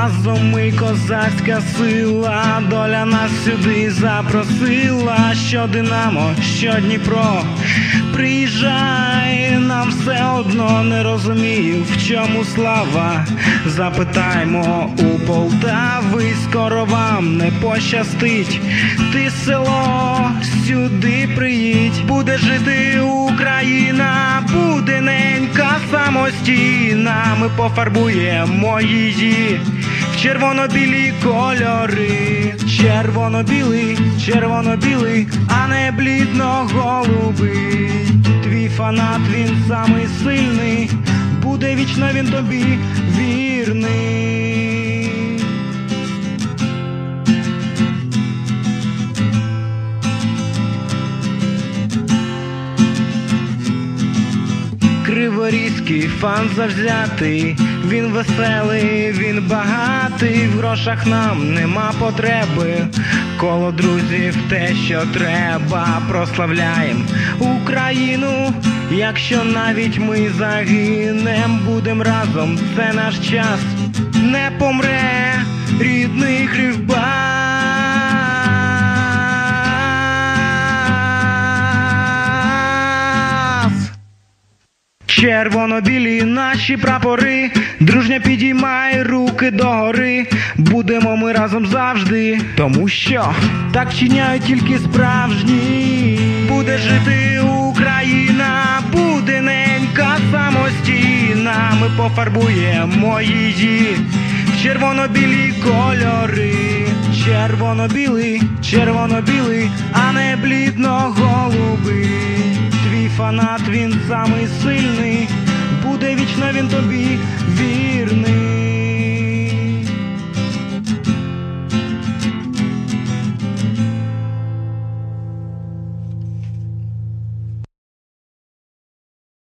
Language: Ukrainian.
разом ми козацька сила, доля нас сюди запросила, що Динамо, що Дніпро. Приїжджай, нам все одно не розумію, в чому слава. Запитаймо у Полтави, скоро вам не пощастить. Ти село сюди приїдь, буде жити Україна, буде ненька самостійна. Ми пофарбуємо її червоно-білі кольори, червоно-білий, червоно-білий, а не блідно-голубий. Твій фанат він самий сильний, буде вічно він тобі вірний. Криворізький фан завзятий, він веселий, він багатий, в грошах нам нема потреби. Коло друзів те, що треба, прославляєм Україну. Якщо навіть ми загинем, будем разом, це наш час, не помре рідний кривбас. Червоно-білі наші прапори, дружня підіймай руки догори. Будемо ми разом завжди, тому що так чиняють тільки справжні. Буде жити Україна, буде ненька самостійна. Ми пофарбуємо її в червоно-білі кольори. Червоно-білий, червоно-білий, а не блідно-голубий. Твій вічно він тобі вірний.